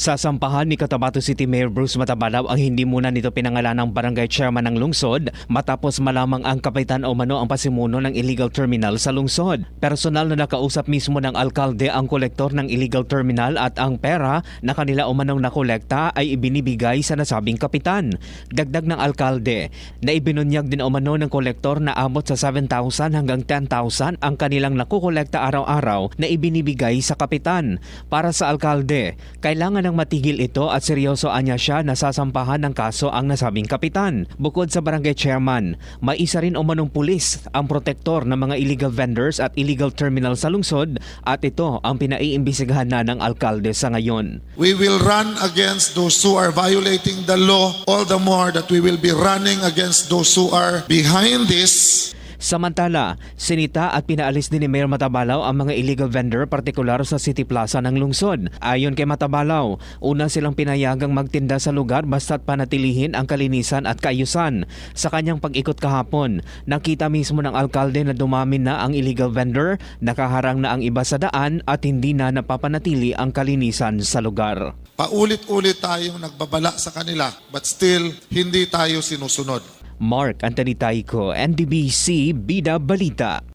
Sasampahan ni Cotabato City Mayor Bruce Matabalaw ang hindi muna nito pinangalan ng barangay chairman ng lungsod matapos malamang ang kapitan o mano ang pasimuno ng illegal terminal sa lungsod. Personal na nakausap mismo ng alkalde ang kolektor ng illegal terminal at ang pera na kanila o manong nakolekta ay ibinibigay sa nasabing kapitan. Dagdag ng alkalde na ibinunyag din o mano ng kolektor na abot sa 7,000 hanggang 10,000 ang kanilang nakukolekta araw-araw na ibinibigay sa kapitan. Para sa alkalde, kailangan ng matigil ito at seryoso anya siya na sasampahan ng kaso ang nasabing kapitan. Bukod sa barangay chairman, may isa rin umanong pulis ang protektor ng mga illegal vendors at illegal terminal sa lungsod at ito ang pinaiimbisigahan na ng alkalde sa ngayon. We will run against those who are violating the law, all the more that we will be running against those who are behind this. Samantala, sinita at pinaalis din ni Mayor Matabalaw ang mga illegal vendor partikular sa City Plaza ng lungsod. Ayon kay Matabalaw, una silang pinayagang magtinda sa lugar basta't panatilihin ang kalinisan at kaayusan. Sa kanyang pag-ikot kahapon, nakita mismo ng alkalde na dumami na ang illegal vendor, nakaharang na ang iba sa daan at hindi na napapanatili ang kalinisan sa lugar. Paulit-ulit tayong nagbabala sa kanila, but still, hindi tayo sinusunod. Mark Anthony NDBC Bida Balita.